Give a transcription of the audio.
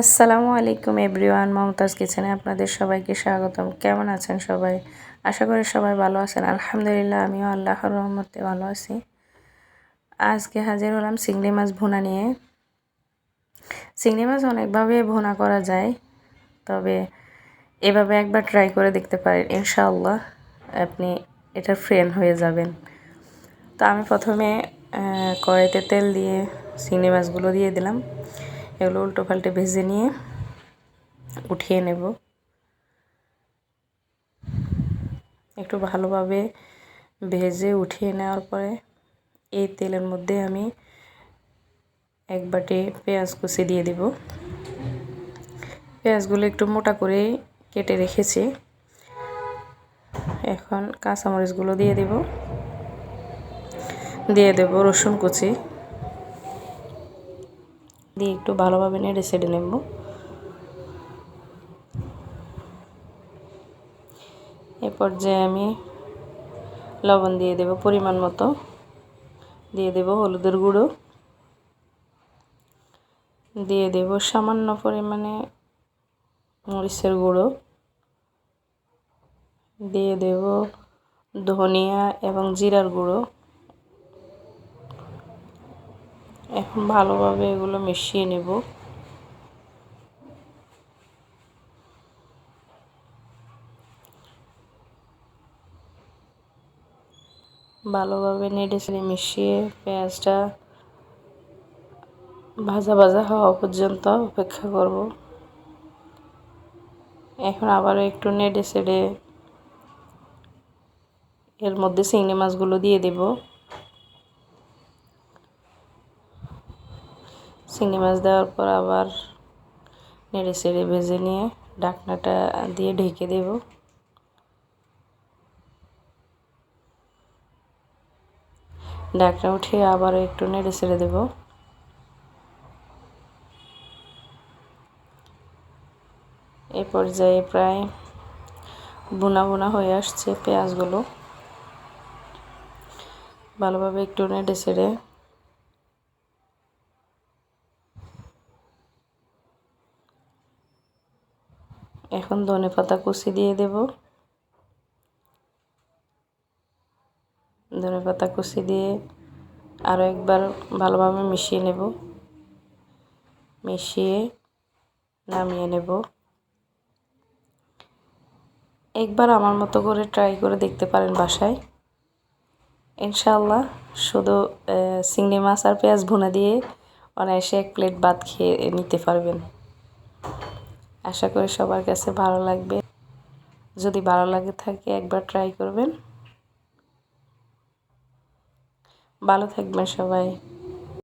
আসসালামু আলাইকুম এভরিওয়ান, মমতাজ কিচেনে আপনাদের সবাইকে স্বাগতম। কেমন আছেন সবাই? আশা করি সবাই ভালো আছেন। আলহামদুলিল্লাহ, আমিও আল্লাহর রহমতে ভালো আছি। আজকে হাজির হলাম চিংড়ি মাছ ভুনা নিয়ে। চিংড়ি মাছ অনেকভাবে ভুনা করা যায়, তবে এভাবে একবার ট্রাই করে দেখতে পারেন, ইনশাআল্লাহ আপনি এটার ফ্রেন্ড হয়ে যাবেন। তো আমি প্রথমে কড়াইতে তেল দিয়ে চিংড়ি মাছগুলো দিয়ে দিলাম। এগুলো উল্টো পাল্টে ভেজে নিয়ে উঠিয়ে নেব। একটু ভালোভাবে ভেজে উঠিয়ে নেওয়ার পরে এই তেলের মধ্যে আমি এক বাটি পেঁয়াজ কুচি দিয়ে দেব। পেঁয়াজগুলো একটু মোটা করে কেটে রেখেছি। এখন কাঁচামরিচগুলো দিয়ে দেব। দিয়ে দেব রসুন কুচি। দিয়ে একটু ভালোভাবে নেড়ে ছেড়ে নেব। এ পর্যায়ে আমি লবণ দিয়ে দেব পরিমাণ মতো। দিয়ে দেব হলুদের গুঁড়ো। দিয়ে দেব সামান্য পরিমাণে মরিচের গুঁড়ো। দিয়ে দেব ধনিয়া এবং জিরার গুঁড়ো। এখন ভালোভাবে এগুলো মিশিয়ে নেব। ভালোভাবে নেড়ে ছেড়ে মিশিয়ে পেঁয়াজটা ভাজা ভাজা হওয়া পর্যন্ত অপেক্ষা করব। এখন আবারও একটু নেড়ে ছেড়ে এর মধ্যে চিংড়ি মাছগুলো দিয়ে দেবো। চিংড়ি মাছ দেওয়ার পর আবার নেড়ে চেড়ে ভেজে নিয়ে ঢাকনাটা দিয়ে ঢেকে দেব। ঢাকনা উঠিয়ে আবার একটু নেড়ে ছেড়ে দেব। এ পর্যায়ে প্রায় বোনা বোনা হয়ে আসছে পেঁয়াজগুলো। ভালোভাবে একটু নেড়ে ছেড়ে এখন ধনে পাতা কুচি দিয়ে দেব। ধনে পাতা কুচি দিয়ে আরও একবার ভালোভাবে মিশিয়ে নেব। মিশিয়ে নামিয়ে নেব। একবার আমার মতো করে ট্রাই করে দেখতে পারেন বাসায়। ইনশাল্লাহ শুধু চিংড়ি মাছ আর পেঁয়াজ ভুনা দিয়ে অনায়াসে এক প্লেট ভাত খেয়ে নিতে পারবেন। আশা করি সবার কাছে ভালো লাগবে। যদি ভালো লাগে থাকে একবার ট্রাই করবেন। ভালো থাকবেন সবাই।